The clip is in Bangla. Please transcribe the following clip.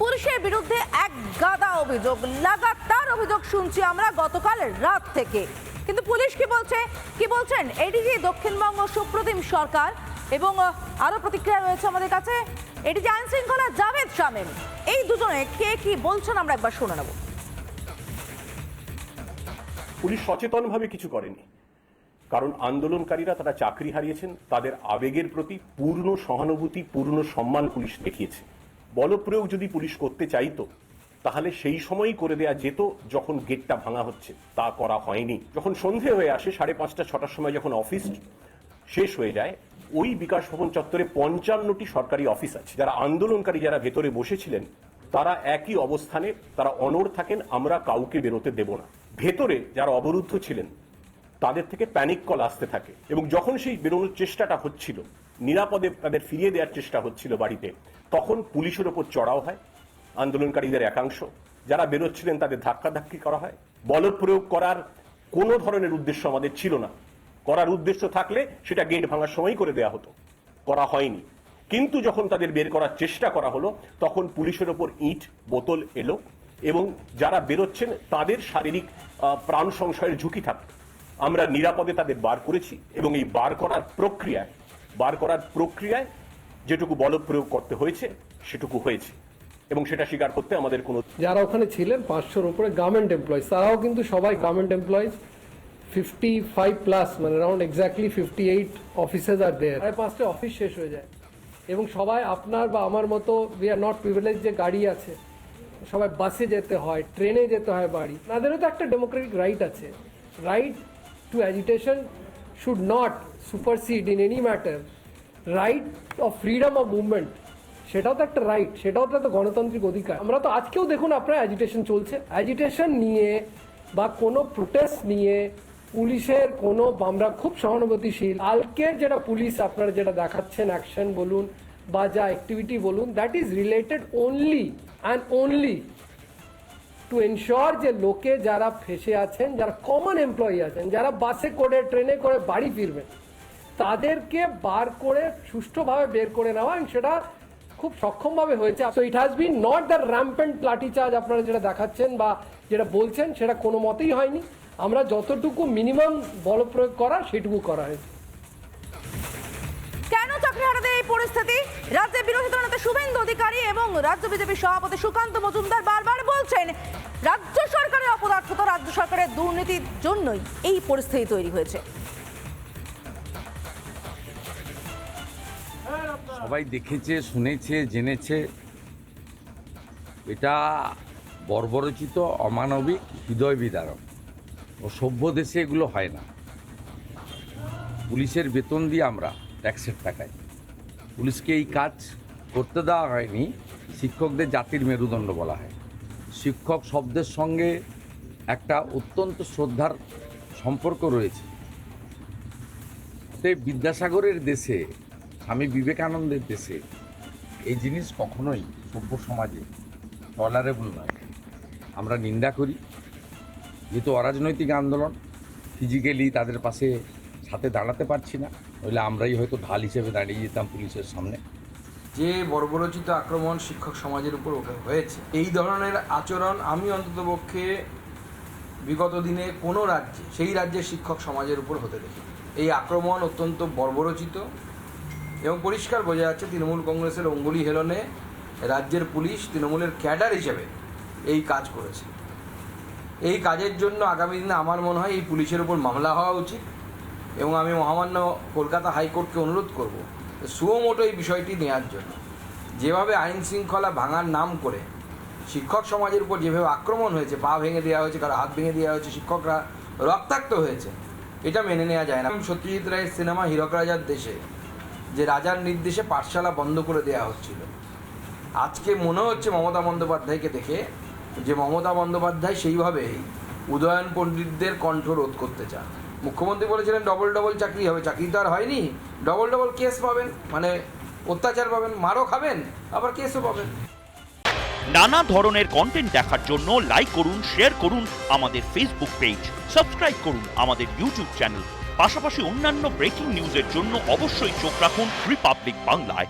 পুলিশের বিরুদ্ধে এক গাদা অভিযোগ। লাগাতার অভিযোগ শুনছি আমরা গতকাল রাত থেকে। কিন্তু পুলিশ কি বলছে? কি বলছেন? এডিজি দক্ষিণবঙ্গ সুপ্রতিম সরকার এবং আহ, আরও প্রতিক্রিয়া রয়েছে আমাদের কাছে। এডিজি আইন শৃঙ্খলা জাভেদ শামীম। এই দুজনে কে কি বলছেন আমরা একবার শুনে নেব। পুলিশ সচেতনভাবে কিছু করেনি। কারণ আন্দোলনকারীরা তারা চাকরি হারিয়েছেন তাদের আবেগের প্রতি পূর্ণ সহানুভূতি পূর্ণ সম্মান পুলিশ দেখিয়েছে। বলপ্রয়োগ যদি পুলিশ করতে চাইতো, তাহলে সেই সময়ই করে দেয়া যেত যখন গেটটা ভাঙা হচ্ছে। তা করা হয়নি। যখন সন্ধে হয়ে আসে, সাড়ে পাঁচটা, ছটার সময় যখন অফিস শেষ হয়ে যায়, ওই বিকাশ ভবন চত্বরে পঞ্চান্নটি সরকারি অফিস আছে। যারা আন্দোলনকারী যারা ভেতরে বসেছিলেন, তারা একই অবস্থানে তারা অনড় থাকেন, আমরা কাউকে বেরোতে দেব না। ভেতরে যারা অবরুদ্ধ ছিলেন, তাদের থেকে প্যানিক কল আসতে থাকে। এবং যখন সেই বেরোনোর চেষ্টাটা হচ্ছিল নিরাপদে তাদের ফিরিয়ে দেওয়ার চেষ্টা হচ্ছিল বাড়িতে। তখন পুলিশের ওপর চড়াও হয়, আন্দোলনকারীদের একাংশ। যারা বেরোচ্ছিলেন তাদের ধাক্কাধাক্কি করা হয়। বল প্রয়োগ করার কোনো ধরনের উদ্দেশ্য আমাদের ছিল না। করার উদ্দেশ্য থাকলে সেটা গেট ভাঙার সময় করে দেয়া হতো। করা হয়নি। কিন্তু যখন তাদের বের করার চেষ্টা করা হলো, তখন পুলিশের ওপর ইট, বোতল এলো এবং যারা বেরোচ্ছেন তাদের শারীরিক প্রাণ সংশয়ের ঝুঁকি থাকত। আমরা নিরাপদে তাদের বার করেছি এবং এই বার করার প্রক্রিয়ায় বার করার প্রক্রিয়ায় যেটুকু বল প্রয়োগ করতে হয়েছে সেটুকু হয়েছে। এবং সেটা স্বীকার করতে আমাদের কোনো যারা ওখানে ছিলেন পাঁচশোর উপরে গভর্নমেন্ট এমপ্লয়িজ তারাও কিন্তু সবাই garment employees fifty five plus মানে around exactly fifty eight offices R there সাড়ে পাঁচটা অফিস শেষ হয়ে যায়। এবং সবাই আপনার বা আমার মতো উই আর নট প্রিভিলেজ যে গাড়ি আছে সবাই বাসে যেতে হয় ট্রেনে যেতে হয় বাড়ি। তাদেরও তো একটা ডেমোক্রেটিক রাইট আছে। Right to agitation should not supersede in any matter right of freedom of movement সেটাও তো একটা রাইট সেটাও তো একটা গণতান্ত্রিক অধিকার। আমরা তো আজকেও দেখুন আপনার অ্যাজিটেশন চলছে। অ্যাজিটেশন নিয়ে বা কোনো প্রোটেস্ট নিয়ে পুলিশের কোনো আমরা খুব সহানুভূতিশীল। কালকের যেটা পুলিশ আপনারা যেটা দেখাচ্ছেন অ্যাকশন বলুন বা যা অ্যাক্টিভিটি বলুন that is related only and only to ensure যে লোকে যারা ফেসে আছেন, যারা কমন এমপ্লয়ি আছেন, যারা বাসে করে, ট্রেনে করে বাড়ি ফিরবেন, তাদেরকে বার করে সুষ্ঠুভাবে বের করে নেওয়া এবং সেটা খুব সক্ষমভাবে হয়েছে। So it has been not the rampant lathi charge আপনারা যেটা দেখাচ্ছেন বা যেটা বলছেন, সেটা কোনো মতেই হয়নি। আমরা যতটুকু মিনিমাম বল প্রয়োগ করা, সেটুকু করা হয়েছে। কেন চাকরি হারাতে এই পরিস্থিতি? রাজ্যের বিরোধী দলনেতা শুভেন্দু অধিকারী এবং রাজ্য বিজেপি সভাপতি সুকান্ত মজুমদার বারবার বলছেন রাজ্য সরকারের অপদার্থতা রাজ্য সরকারের দুর্নীতির জন্যই এই পরিস্থিতি তৈরি হয়েছে। সবাই দেখেছে, শুনেছে, জেনেছে। এটা বর্বরচিত, অমানবিক, হৃদয় বিদারক। ও সভ্য দেশে এগুলো হয় না। পুলিশের বেতন দিয়ে আমরা ট্যাক্সের টাকায়। পুলিশকে এই কাজ করতে দেওয়া হয়নি, শিক্ষকদের জাতির মেরুদণ্ড বলা হয়। শিক্ষক শব্দের সঙ্গে একটা অত্যন্ত শ্রদ্ধার সম্পর্ক রয়েছে। তাই বিদ্যাসাগরের দেশে, স্বামী বিবেকানন্দের দেশে এই জিনিস কখনোই সভ্য সমাজে টলারেবল নয়। আমরা নিন্দা করি, যেহেতু অরাজনৈতিক আন্দোলন ফিজিক্যালি তাদের পাশে, সাথে দাঁড়াতে পারছি না, নইলে আমরাই হয়তো ঢাল হিসেবে দাঁড়িয়ে যেতাম পুলিশের সামনে। যে বর্বরচিত আক্রমণ শিক্ষক সমাজের উপর হয়েছে। এই ধরনের আচরণ আমি অন্ততপক্ষে বিগত দিনে কোনো রাজ্যে, সেই রাজ্যের শিক্ষক সমাজের উপর হতে দেখি এই আক্রমণ অত্যন্ত বর্বরচিত এবং পরিষ্কার বোঝা যাচ্ছে তৃণমূল কংগ্রেসের অঙ্গুলি হেলনে রাজ্যের পুলিশ তৃণমূলের ক্যাডার হিসেবে এই কাজ করেছে। এই কাজের জন্য আগামী দিনে আমার মনে হয় এই পুলিশের উপর মামলা হওয়া উচিত এবং আমি মহামান্য কলকাতা হাইকোর্টকে অনুরোধ করব সুমোটো এই বিষয়টি নেওয়ার জন্য। যেভাবে আইন শৃঙ্খলা ভাঙার নাম করে শিক্ষক সমাজের উপর যেভাবে আক্রমণ হয়েছে, পা ভেঙে দেওয়া হয়েছে, কারও হাত ভেঙে দেওয়া হয়েছে, শিক্ষকরা রক্তাক্ত হয়েছে, এটা মেনে নেওয়া যায় না। সত্যজিৎ রায়ের সিনেমা হীরক রাজার দেশে, যে রাজার নির্দেশে পাঠশালা বন্ধ করে দেওয়া হচ্ছিল। আজকে মনে হচ্ছে মমতা বন্দ্যোপাধ্যায়কে দেখে যে মমতা বন্দ্যোপাধ্যায় সেইভাবেই উদয়ন পণ্ডিতদের কণ্ঠ রোধ করতে চান। মুখ্যমন্ত্রী বলেছিলেন ডবল ডবল চাকরি হবে। চাকরি তো আর হয়নি। ডবল ডবল কেস পাবেন। মানে অত্যাচার পাবেন, মারও খাবেন, আবার কেসও পাবেন। নানা ধরনের কন্টেন্ট দেখার জন্য লাইক করুন শেয়ার করুন আমাদের ফেসবুক পেজ সাবস্ক্রাইব করুন আমাদের ইউটিউব চ্যানেল পাশাপাশি অন্যান্য ব্রেকিং নিউজের জন্য অবশ্যই চোখ রাখুন রিপাবলিক বাংলায়